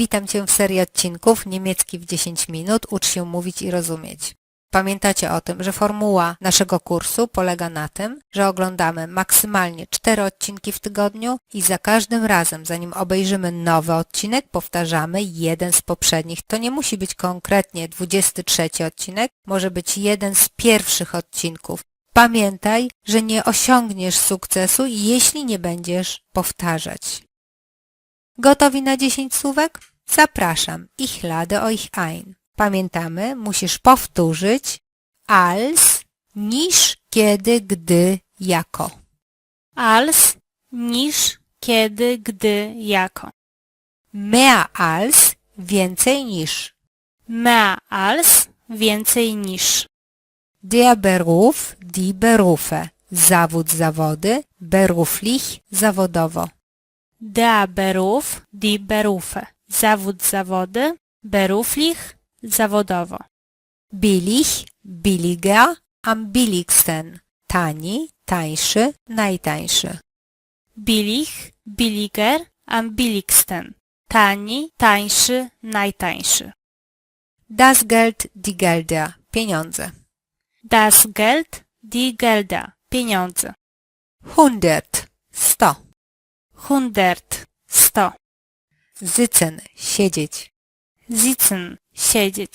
Witam Cię w serii odcinków Niemiecki w 10 minut. Ucz się mówić i rozumieć. Pamiętacie o tym, że formuła naszego kursu polega na tym, że oglądamy maksymalnie 4 odcinki w tygodniu i za każdym razem, zanim obejrzymy nowy odcinek, powtarzamy jeden z poprzednich. To nie musi być konkretnie 23 odcinek, może być jeden z pierwszych odcinków. Pamiętaj, że nie osiągniesz sukcesu, jeśli nie będziesz powtarzać. Gotowi na 10 słówek? Zapraszam. Ich lade euch ein. Pamiętamy, musisz powtórzyć als, niż, kiedy, gdy, jako. als niż kiedy, gdy, jako. Mehr als, więcej niż. Mehr als więcej niż. Der Beruf, die Berufe. Zawód, zawody. Beruflich, zawodowo. Der Beruf, die Berufe. Zawód, zawody. Beruflich, zawodowo. Billig, billiger, am billigsten. Tani, tańszy, najtańszy. Billig, billiger, am billigsten. Tani, tańszy, najtańszy. Das Geld, die Gelder. Pieniądze. Das Geld, die Gelder. Pieniądze. Hundert, sto. Hundert, sto. Sitzen, siedzieć. Sitzen, siedzieć.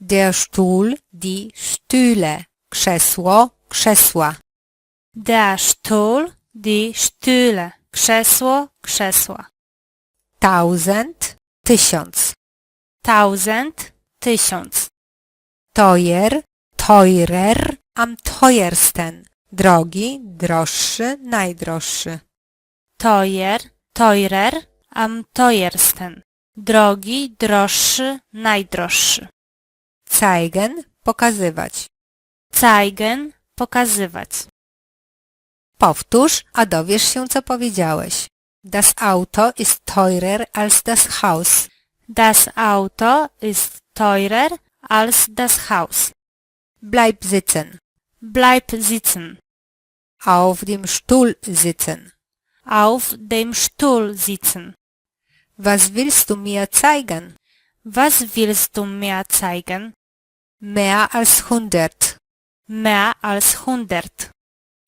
Der Stuhl, die Stühle. Krzesło, krzesła. Der Stuhl, die Stühle. Krzesło, krzesła. Tausend, tysiąc. Tausend, tysiąc. Teuer, teurer, am teuersten. Drogi, droższy, najdroższy. Teuer, teurer, am teuersten. Drogi, droższy, najdroższy. Zeigen, pokazywać. Zeigen, pokazywać. Powtórz, a dowiesz się, co powiedziałeś. Das Auto ist teurer als das Haus. Das Auto ist teurer als das Haus. Bleib sitzen. Bleib sitzen. Auf dem Stuhl sitzen. Auf dem Stuhl sitzen. Was willst du mir zeigen? Was willst du mir zeigen? Mehr als hundert. Mehr als hundert.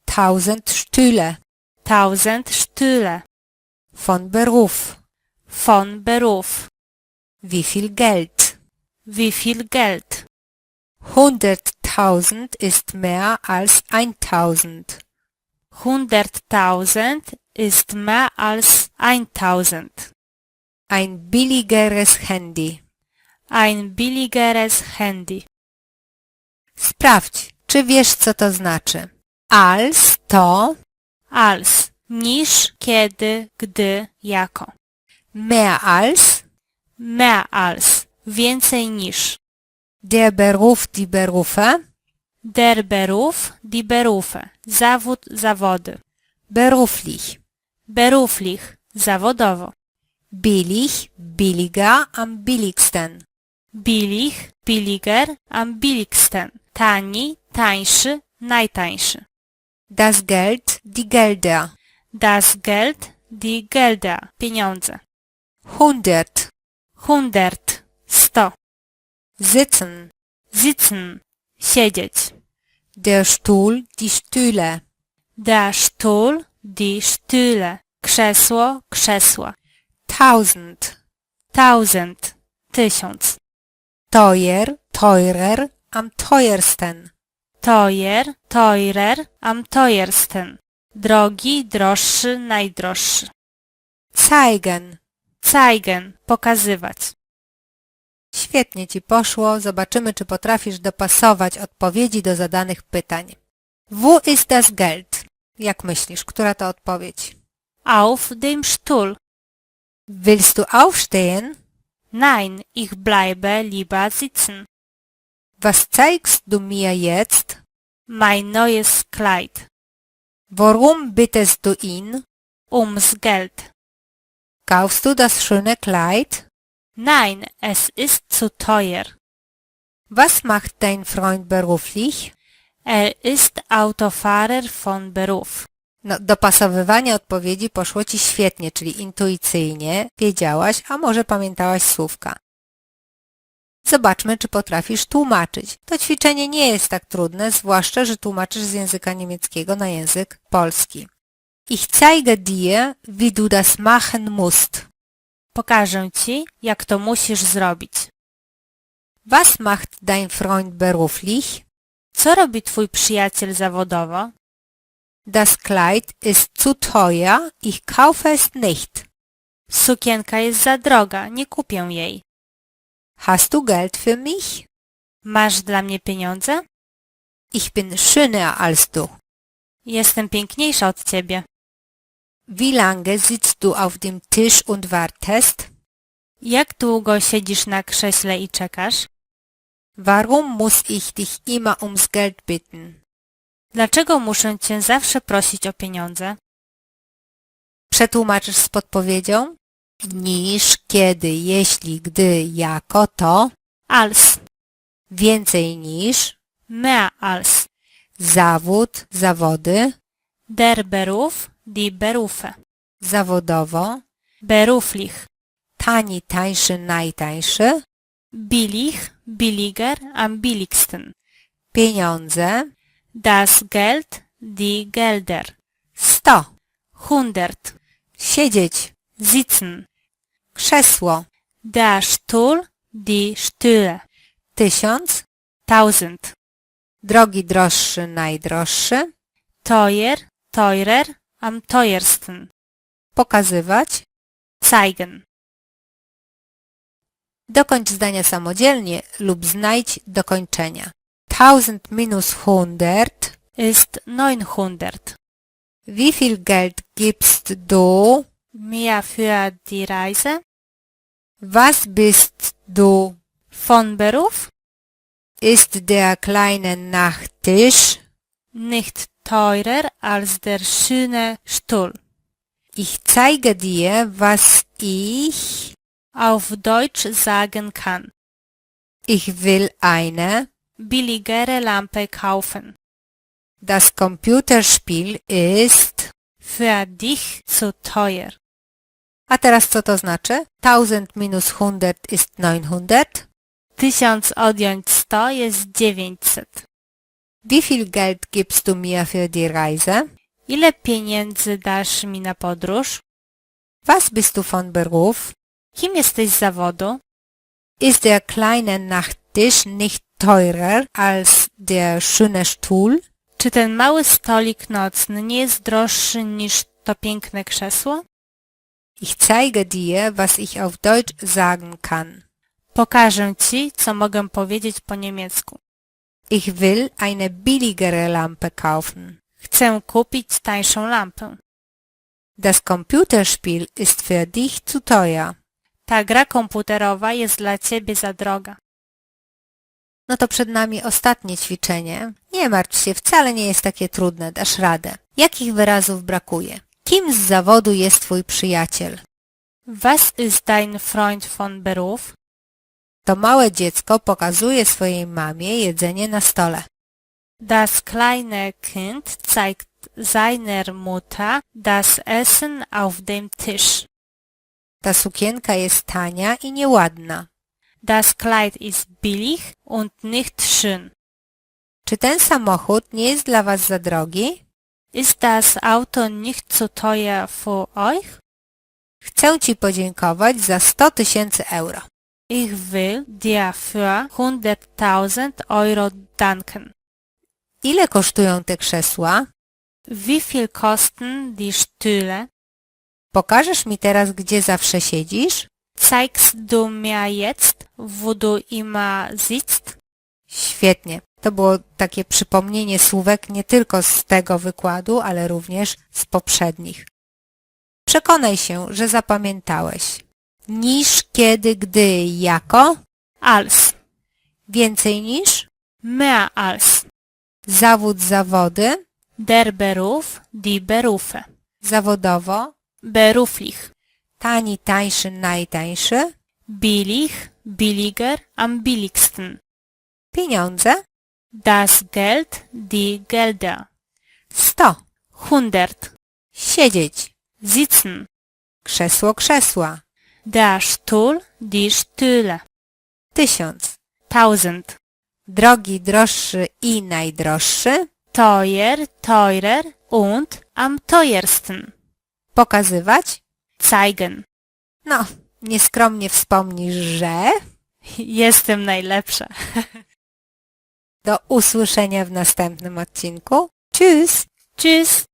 Tausend Stühle. Tausend Stühle. Von Beruf. Von Beruf. Wie viel Geld? Wie viel Geld? Hunderttausend ist mehr als eintausend. Hunderttausend ist mehr als eintausend. Ein billigeres Handy. Ein billigeres Handy. Sprawdź, czy wiesz, co to znaczy. Als to Als. Niż, kiedy, gdy, jako. mehr als Mehr als. Więcej niż. der Beruf, die Berufe, Der Beruf, die Berufe. Zawód, zawody. beruflich. Beruflich. Zawodowo. Billig, billiger, am billigsten. Billig, billiger, am billigsten. Tani, tańszy, najtańszy. Das Geld, die Gelder. Das Geld, die Gelder. Pieniądze. Hundert. Hundert. Sto. Sitzen. Sitzen. Siedzieć. Der Stuhl, die Stühle. Der Stuhl, die Stühle. Krzesło, krzesła. Tausend. Tausend. Tysiąc. Teuer, teurer, am teuersten. Teuer, teurer, am teuersten. Drogi, droższy, najdroższy. Zeigen. Zeigen, pokazywać. Świetnie Ci poszło. Zobaczymy, czy potrafisz dopasować odpowiedzi do zadanych pytań. Wo ist das Geld? Jak myślisz, która to odpowiedź? Auf dem Stuhl. Willst du aufstehen? Nein, ich bleibe lieber sitzen. Was zeigst du mir jetzt? Mein neues Kleid. Worum bittest du ihn? Ums Geld. Kaufst du das schöne Kleid? Nein, es ist zu teuer. Was macht dein Freund beruflich? Er ist Autofahrer von Beruf. No, dopasowywanie odpowiedzi poszło Ci świetnie, czyli intuicyjnie wiedziałaś, a może pamiętałaś słówka. Zobaczmy, czy potrafisz tłumaczyć. To ćwiczenie nie jest tak trudne, zwłaszcza, że tłumaczysz z języka niemieckiego na język polski. Ich zeige dir, wie du das machen musst. Pokażę ci, jak to musisz zrobić. Was macht dein Freund beruflich? Co robi twój przyjaciel zawodowo? Das Kleid ist zu teuer, ich kaufe es nicht. Sukienka jest za droga, nie kupię jej. Hast du Geld für mich? Masz dla mnie pieniądze? Ich bin schöner als du. Jestem piękniejsza od ciebie. Wie lange sitzt du auf dem Tisch und wartest? Jak długo siedzisz na krześle i czekasz? Warum muss ich dich immer ums Geld bitten? Dlaczego muszę cię zawsze prosić o pieniądze? Przetłumaczysz z podpowiedzią? Niż, kiedy, jeśli, gdy, jako, to. Als, Więcej niż. mehr als, Zawód, zawody. der Beruf, die Berufe, Zawodowo. beruflich, Tani, tańszy, najtańszy. billig, billiger, am billigsten, Pieniądze. Das Geld, die Gelder, Sto. hundert, Siedzieć. sitzen, Krzesło. der Stuhl, die Stühle, Tysiąc. tausend, Drogi, droższy, najdroższy. teuer, teurer, am teuersten, Pokazywać. zeigen. Dokończ zdania samodzielnie lub znajdź dokończenia. 1000 minus 100. ist 900. Wie viel Geld gibst du? Mehr für die Reise? Was bist du? Von Beruf? Ist der kleine Nachttisch? Nicht teurer als der schöne Stuhl. Ich zeige dir, was ich... Auf Deutsch sagen kann. Ich will eine... Billigere Lampe kaufen. Das Computerspiel ist... Für dich zu teuer. A teraz co to znaczy? 1000 minus 100 ist 900. Tysiąc odjąć 100 jest 900. Wie viel Geld gibst du mir für die Reise? Ile pieniędzy dasz mi na podróż? Was bist du von Beruf? Kim jesteś z zawodu? Ist der kleine Nachttisch nicht teurer als der schöne Stuhl? Czy ten mały stolik nocny nie jest droższy niż to piękne krzesło? Ich zeige dir, was ich auf Deutsch sagen kann. Pokażę ci, co mogę powiedzieć po niemiecku. Ich will eine billigere Lampe kaufen. Chcę kupić tańszą lampę. Das Computerspiel ist für dich zu teuer. Ta gra komputerowa jest dla ciebie za droga. No to przed nami ostatnie ćwiczenie. Nie martw się, wcale nie jest takie trudne, dasz radę. Jakich wyrazów brakuje? Kim z zawodu jest twój przyjaciel? Was ist dein Freund von Beruf? To małe dziecko pokazuje swojej mamie jedzenie na stole. Das kleine Kind zeigt seiner Mutter das Essen auf dem Tisch. Ta sukienka jest tania i nieładna. Das Kleid ist billig und nicht schön. Czy ten samochód nie jest dla was za drogi? Ist das Auto nicht zu teuer für euch? Chcę ci podziękować za 100 tysięcy euro. Ich will dir für 100.000 Euro danken. Ile kosztują te krzesła? Wie viel kosten die Stühle? Pokażesz mi teraz, gdzie zawsze siedzisz? Zeigst du mir jetzt, wo du immer sitzt? Świetnie. To było takie przypomnienie słówek nie tylko z tego wykładu, ale również z poprzednich. Przekonaj się, że zapamiętałeś. Niż, kiedy, gdy, jako. Als. Więcej niż. Mehr als. Zawód, zawody. Der Beruf, die Berufe. Zawodowo. Beruflich. Tani, tańszy, najtańszy. Billig, billiger, am billigsten. Pieniądze. Das Geld, die Gelder. Sto. Hundert. Siedzieć. Sitzen. Krzesło, krzesła. Der Stuhl, die Stühle. Tysiąc. Tausend. Drogi, droższy i najdroższy. Teuer, teurer und am teuersten. Pokazywać. Zeigen. No, nieskromnie wspomnisz, że... Jestem najlepsza. Do usłyszenia w następnym odcinku. Tschüss! Tschüss.